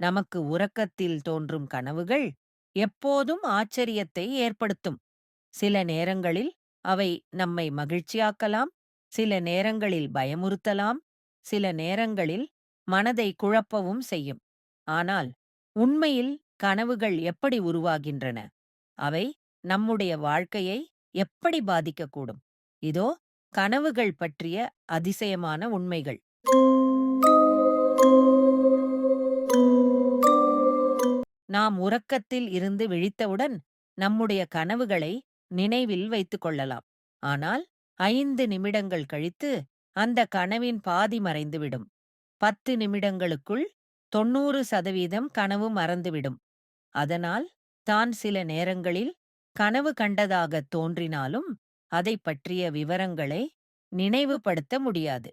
நமக்கு உறக்கத்தில் தோன்றும் கனவுகள் எப்போதும் ஆச்சரியத்தை ஏற்படுத்தும். சில நேரங்களில் அவை நம்மை மகிழ்ச்சியாக்கலாம் சில நேரங்களில் பயமுறுத்தலாம் சில நேரங்களில் மனதை குழப்பவும் செய்யும். ஆனால் உண்மையில் கனவுகள் எப்படி உருவாகின்றன? அவை நம்முடைய வாழ்க்கையை எப்படி பாதிக்கக்கூடும்? இதோ கனவுகள் பற்றிய அதிசயமான உண்மைகள். நாம் உறக்கத்தில் இருந்து விழித்தவுடன் நம்முடைய கனவுகளை நினைவில் வைத்துக் கொள்ளலாம். ஆனால் ஐந்து நிமிடங்கள் கழித்து அந்த கனவின் பாதி மறைந்துவிடும். பத்து நிமிடங்களுக்குள் தொண்ணூறு சதவீதம் கனவு மறந்துவிடும். அதனால் தான் சில நேரங்களில் கனவு கண்டதாகத் தோன்றினாலும் அதை பற்றிய விவரங்களை நினைவுபடுத்த முடியாது.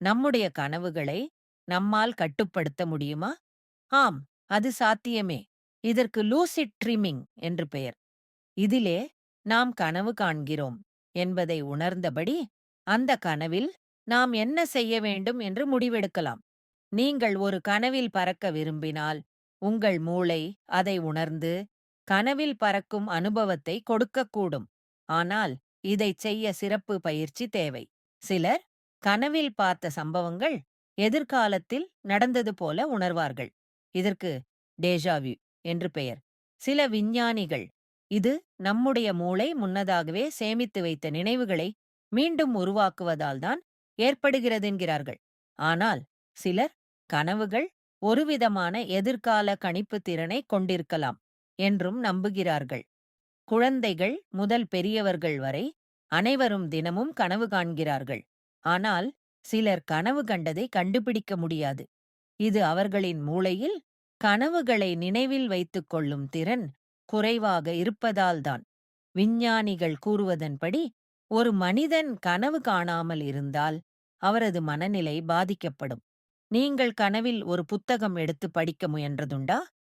நம்முடைய கனவுகளை நம்மால் கட்டுப்படுத்த முடியுமா? ஆம் அது சாத்தியமே. இதற்கு லூசிட் ட்ரிமிங் என்று பெயர். இதிலே நாம் கனவு காண்கிறோம் என்பதை உணர்ந்தபடி அந்த கனவில் நாம் என்ன செய்ய வேண்டும் என்று முடிவெடுக்கலாம். நீங்கள் ஒரு கனவில் பறக்க விரும்பினால் உங்கள் மூளை அதை உணர்ந்து கனவில் பறக்கும் அனுபவத்தை கொடுக்கக்கூடும். ஆனால் இதைச் செய்ய சிறப்பு பயிற்சி தேவை. சிலர் கனவில் பார்த்த சம்பவங்கள் எதிர்காலத்தில் நடந்தது போல உணர்வார்கள். இதற்கு டேஜாவியூ என்று பெயர். சில விஞ்ஞானிகள் இது நம்முடைய மூளை முன்னதாகவே சேமித்து வைத்த நினைவுகளை மீண்டும் உருவாக்குவதால்தான் ஏற்படுகிறதென்கிறார்கள் ஆனால் சிலர் கனவுகள் ஒருவிதமான எதிர்கால கணிப்பு திறனை கொண்டிருக்கலாம் என்றும் நம்புகிறார்கள். குழந்தைகள் முதல் பெரியவர்கள் வரை அனைவரும் தினமும் கனவு காண்கிறார்கள். ஆனால் சிலர் கனவு கண்டதை கண்டுபிடிக்க முடியாது. இது அவர்களின் மூளையில் கனவுகளை நினைவில் வைத்துக் கொள்ளும் திறன் குறைவாக இருப்பதால்தான் விஞ்ஞானிகள் கூறுவதன்படி ஒரு மனிதன் கனவு காணாமல் இருந்தால் அவரது மனநிலை பாதிக்கப்படும். நீங்கள் கனவில் ஒரு புத்தகம் எடுத்து படிக்க முயன்றதுண்டா?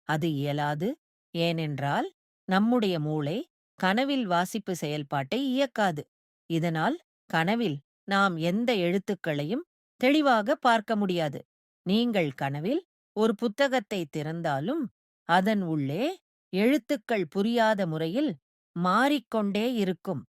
அது இயலாது. ஏனென்றால் நம்முடைய மூளை கனவில் வாசிப்பு செயல்பாட்டை இயக்காது. இதனால் கனவில் நாம் எந்த எழுத்துக்களையும் தெளிவாக பார்க்க முடியாது. நீங்கள் கனவில் ஒரு புத்தகத்தை திறந்தாலும் அதன் உள்ளே எழுத்துக்கள் புரியாத முறையில் மாறிக்கொண்டே இருக்கும்.